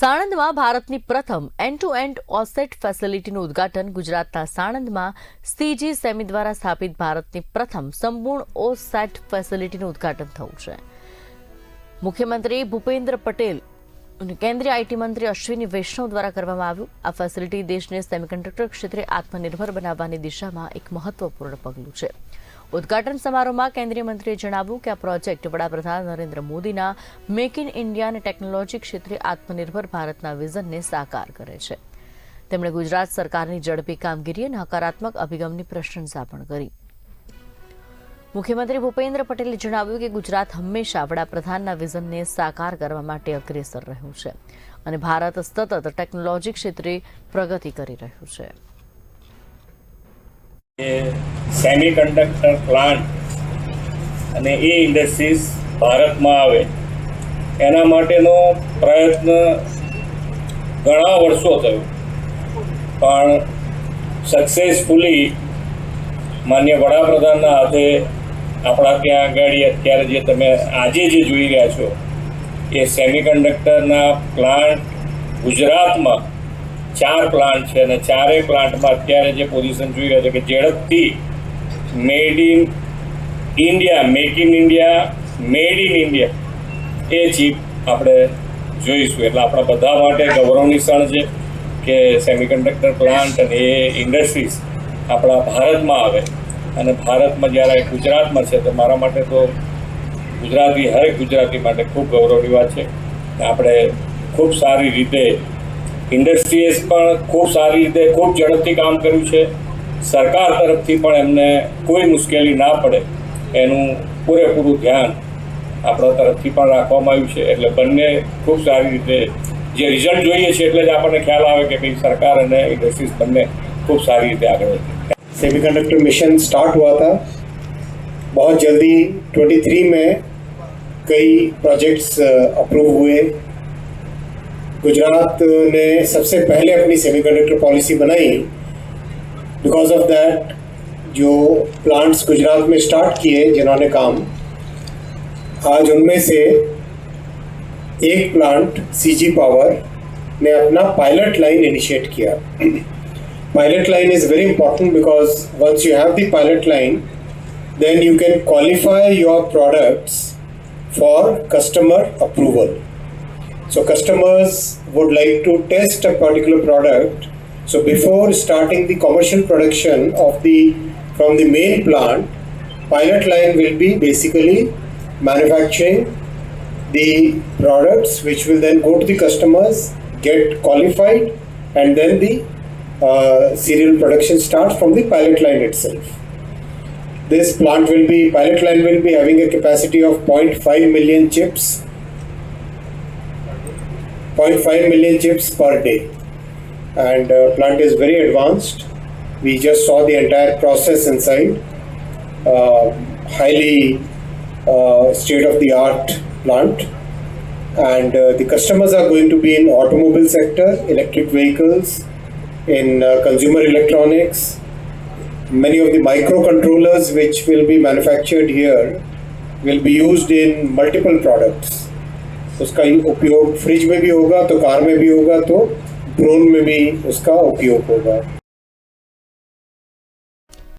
સાણંદમાં ભારતની પ્રથમ end to end OSAT ફેસિલિટીનું ઉદ્ઘાટન ગુજરાતના સાણંદમાં સીજી સેમી દ્વારા સ્થાપિત ભારતની પ્રથમ સંપૂર્ણ ઓસેટ ફેસિલિટીનું ઉદ્ઘાટન થયું છે. મુખ્યમંત્રી ભૂપેન્દ્ર પટેલ અને કેન્દ્રીય આઈટી મંત્રી અશ્વિની વૈષ્ણવ દ્વારા કરવામાં આવ્યું. આ ફેસિલિટી દેશને સેમિકન્ડક્ટર ક્ષેત્રે આત્મનિર્ભર બનાવવાની દિશામાં એક મહત્વપૂર્ણ પગલું છે. ઉદ્ઘાટન સમારોહમાં કેન્દ્રીય મંત્રીએ જણાવ્યું કે આ પ્રોજેક્ટ વડાપ્રધાન નરેન્દ્ર મોદીના મેક ઇન ઇન્ડિયા અને ટેકનોલોજી ક્ષેત્રે આત્મનિર્ભર ભારતના વિઝનને સાકાર કરે છે. તેમણે ગુજરાત સરકારની ઝડપી કામગીરી અને હકારાત્મક અભિગમની પ્રશંસા પણ કરી. મુખ્યમંત્રી ભૂપેન્દ્ર પટેલે જણાવ્યું કે ગુજરાત હંમેશા વડાપ્રધાનના વિઝનને સાકાર કરવા માટે અગ્રેસર રહ્યું છે અને ભારત સતત ટેકનોલોજી ક્ષેત્રે પ્રગતિ કરી રહ્યું છે. એ સેમી કન્ડક્ટર પ્લાન્ટ અને એ ઇન્ડસ્ટ્રીઝ ભારતમાં આવે. એના માટેનો પ્રયત્ન ઘણા વર્ષો થયો. પણ સક્સેસફુલી માન્ય વડાપ્રધાનના હાથે આપણા ત્યાં આગળ અત્યારે જે તમે આજે જે જોઈ રહ્યા છો, એ સેમી કન્ડક્ટરના પ્લાન્ટ ગુજરાતમાં ચાર પ્લાન્ટ છે અને ચારેય પ્લાન્ટમાં અત્યારે જે પોઝિશન જોઈ રહ્યા છે કે ઝડપથી made in India make in India made in India A chip આપણે જોઈશું. એટલે આપણા બધા માટે ગૌરવની ક્ષણ છે કે સેમિકન્ડક્ટર પ્લાન્ટ અને એ ઇન્ડસ્ટ્રીઝ આપણા ભારતમાં આવે. અને ભારતમાં જ્યારે ગુજરાતમાં છે, તો મારા માટે તો ગુજરાતી, હરેક ગુજરાતી માટે ખૂબ ગૌરવની વાત છે. આપણે ખૂબ સારી રીતે ઇન્ડસ્ટ્રીએ પણ ખૂબ સારી રીતે ખૂબ ઝડપથી કામ કર્યું છે. સરકાર તરફથી પણ એમને કોઈ મુશ્કેલી ના પડે એનું પૂરેપૂરું ધ્યાન આપણા તરફથી પણ રાખવામાં આવ્યું છે એટલે બંને ખૂબ સારી રીતે જે રિઝલ્ટ જોઈએ છે એટલે જ આપણને ખ્યાલ આવે કે ભાઈ સરકાર અને ઇન્ડસ્ટ્રીઝ બંને ખૂબ સારી રીતે આગળ વધી सेमीकंडक्टर मिशन स्टार्ट हुआ था बहुत जल्दी 23 में कई प्रोजेक्ट्स अप्रूव हुए गुजरात ने सबसे पहले अपनी सेमीकंडक्टर पॉलिसी बनाई बिकॉज ऑफ दैट जो प्लांट्स गुजरात में स्टार्ट किए जिन्होंने काम आज उनमें से एक प्लांट सीजी पावर ने अपना पायलट लाइन इनिशिएट किया pilot line is very important because once you have the pilot line then you can qualify your products for customer approval so customers would like to test a particular product so before starting the commercial production of the from the main plant pilot line will be basically manufacturing the products which will then go to the customers get qualified and then the uh, serial production starts from the pilot line itself. This plant will be, pilot line will be having a capacity of 0.5 million chips, 0.5 million chips per day And uh, plant is very advanced. We just saw the entire process inside. Uh, highly uh, state of the art plant. And uh, the customers are going to be in automobile sector, electric vehicles, in uh, consumer electronics. Many of the microcontrollers which will be manufactured here will be used in multiple products. उसका उपयोग fridge में भी होगा तो car में भी होगा तो ड्रोन में भी उसका उपयोग होगा